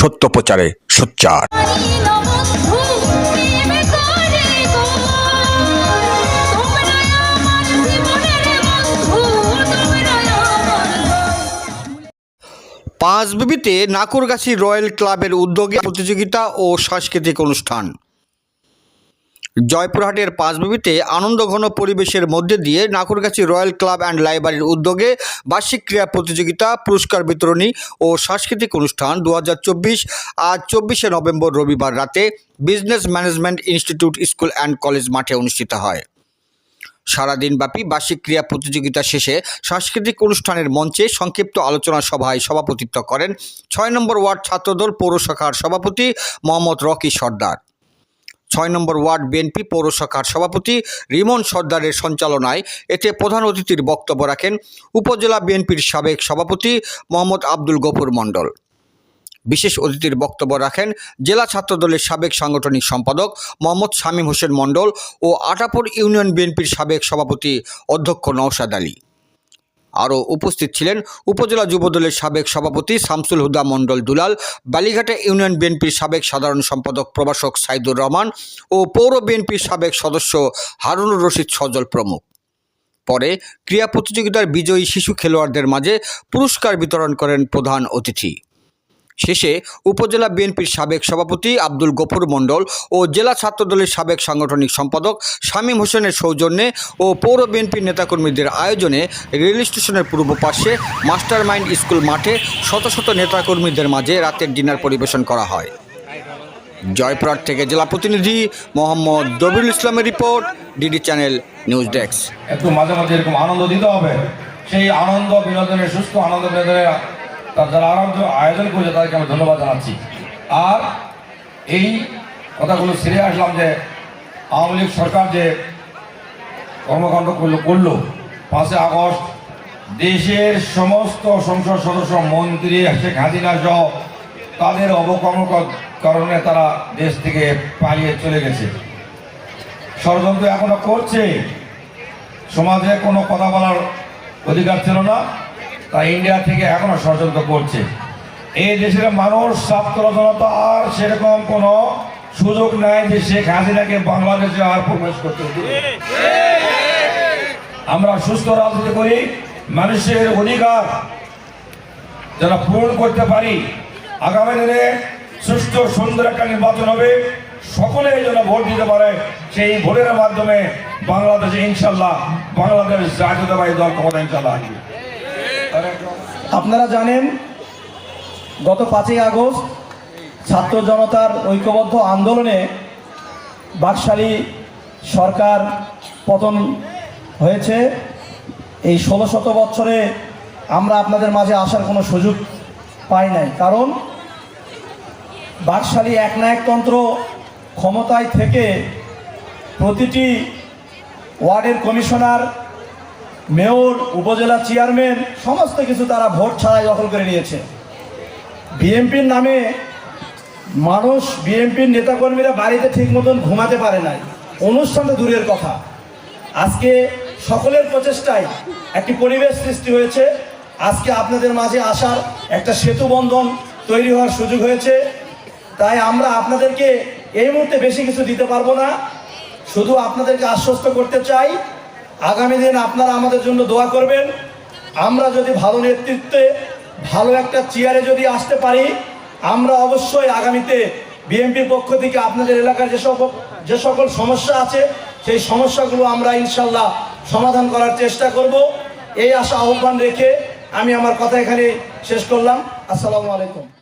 সত্য প্রচারে সোচ্চার। পাঁচবিবিতে নাকুরগাছি রয়্যাল ক্লাবের উদ্যোগে প্রতিযোগিতা ও সাংস্কৃতিক অনুষ্ঠান। জয়পুরহাটের পাঁচবিবিতে আনন্দঘন পরিবেশের মধ্যে দিয়ে নাকুরগাছি রয়্যাল ক্লাব অ্যান্ড লাইব্রেরির উদ্যোগে বার্ষিক ক্রীড়া প্রতিযোগিতা, পুরস্কার বিতরণী ও সাংস্কৃতিক অনুষ্ঠান দু হাজার চব্বিশ আজ চব্বিশে নভেম্বর রবিবার রাতে business management institute school and college মাঠে অনুষ্ঠিত হয়। সারাদিনব্যাপী বার্ষিক ক্রীড়া প্রতিযোগিতা শেষে সাংস্কৃতিক অনুষ্ঠানের মঞ্চে সংক্ষিপ্ত আলোচনা সভায় সভাপতিত্ব করেন ছয় নম্বর ওয়ার্ড ছাত্রদল পৌর শাখার সভাপতি মোহাম্মদ রকি সর্দার। ছয় নম্বর ওয়ার্ড বিএনপি পৌর শাখার সভাপতি রিমন সর্দারের সঞ্চালনায় এতে প্রধান অতিথির বক্তব্য রাখেন উপজেলা বিএনপির সাবেক সভাপতি মোহাম্মদ আব্দুল গফুর মণ্ডল। বিশেষ অতিথির বক্তব্য রাখেন জেলা ছাত্রদলের সাবেক সাংগঠনিক সম্পাদক মোহাম্মদ শামীম হোসেন মণ্ডল ও আটাপুর ইউনিয়ন বিএনপির সাবেক সভাপতি অধ্যক্ষ নওশাদ আলী। আরও উপস্থিত ছিলেন উপজেলা যুবদলের সাবেক সভাপতি শামসুল হুদা মণ্ডল দুলাল, বালিঘাটে ইউনিয়ন বিএনপির সাবেক সাধারণ সম্পাদক প্রভাষক সাইদুর রহমান ও পৌর বিএনপির সাবেক সদস্য হারুনুর রশিদ সজল প্রমুখ। পরে ক্রীড়া প্রতিযোগিতার বিজয়ী শিশু খেলোয়াড়দের মাঝে পুরস্কার বিতরণ করেন প্রধান অতিথি। শেষে উপজেলা বিএনপির সাবেক সভাপতি আব্দুল গফুর মণ্ডল ও জেলা ছাত্রদলের সাবেক সাংগঠনিক সম্পাদক শামীম হোসেনের সৌজন্যে ও পৌর বিএনপির নেতাকর্মীদের আয়োজনে রেল স্টেশনের পূর্ব পাশে মাস্টার মাইন্ড স্কুল মাঠে শত শত নেতাকর্মীদের মাঝে রাতের ডিনার পরিবেশন করা হয়। জয়পুরহাট থেকে জেলা প্রতিনিধি মোহাম্মদ দবিরুল ইসলামের report, DD channel news desk. একটু মাঝে মাঝে এরকম আনন্দ দিতে হবে। সেই আনন্দ, বিনোদনের সুস্থ আনন্দ বিনোদনের তার যারা আনন্দ আয়োজন করেছে, তাদেরকে আমি ধন্যবাদ জানাচ্ছি। আর এই কথাগুলো সেরে আসলাম যে আওয়ামী লীগ সরকার যে কর্মকাণ্ড করল করল, পাঁচই আগস্ট, দেশের সমস্ত সংসদ সদস্য, মন্ত্রী, শেখ হাসিনা সহ তাদের অবকর্ম কারণে তারা দেশ থেকে পালিয়ে চলে গেছে। ষড়যন্ত্র এখনও করছে। সমাজে কোনো কথা বলার অধিকার ছিল না। তাই ইন্ডিয়া থেকে এখনও ষড়যন্ত্র করছে। এই দেশের মানুষ, ছাত্র জনতা আর সেরকম কোনো সুযোগ নাই যে শেখ হাসিনাকে বাংলাদেশে আর প্রবেশ করতে আমরা সুস্থ রাজনীতি করি, মানুষের অধিকার যারা পূরণ করতে পারি। আগামী দিনে সুস্থ, সুন্দর একটা নির্বাচন হবে। সকলে জন্য ভোট দিতে পারে, সেই ভোটের মাধ্যমে বাংলাদেশে ইনশাল্লাহ বাংলাদেশ জাতীয়তাবাদী দল ক্ষমতা ইনশাল্লাহ আসবে। আপনারা জানেন, গত পাঁচই আগস্ট ছাত্র জনতার ঐক্যবদ্ধ আন্দোলনে বাকশালী সরকার পতন হয়েছে। এই ষোলো শত বছরে আমরা আপনাদের মাঝে আসার কোনো সুযোগ পাই নাই। কারণ বাকশালী একনায়কতন্ত্র ক্ষমতায় থেকে প্রতিটি ওয়ার্ডের কমিশনার মেয়র, উপজেলা চেয়ারম্যান, সমস্ত কিছু তারা ভোট ছাড়াই দখল করে নিয়েছে। বিএনপির নামে মানুষ, বিএনপির নেতাকর্মীরা বাড়িতে ঠিক মতন ঘুমাতে পারে নাই। অনুষ্ঠানটা দূরের কথা। আজকে সকলের প্রচেষ্টায় একটি পরিবেশ সৃষ্টি হয়েছে। আজকে আপনাদের মাঝে আসার একটা সেতু বন্ধন তৈরি হওয়ার সুযোগ হয়েছে। তাই আমরা আপনাদেরকে এই মুহূর্তে বেশি কিছু দিতে পারব না। শুধু আপনাদেরকে আশ্বস্ত করতে চাই আগামী দিন আপনারা আমাদের জন্য দোয়া করবেন। আমরা যদি ভালো নেতৃত্বে, ভালো একটা চেয়ারে যদি আসতে পারি, আমরা অবশ্যই আগামীতে বিএনপির পক্ষ থেকে আপনাদের এলাকার যে সকল যে সকল সমস্যা আছে, সেই সমস্যাগুলো আমরা ইনশাল্লাহ সমাধান করার চেষ্টা করব। এই আশা আহ্বান রেখে আমি আমার কথা এখানে শেষ করলাম। আসসালামু আলাইকুম।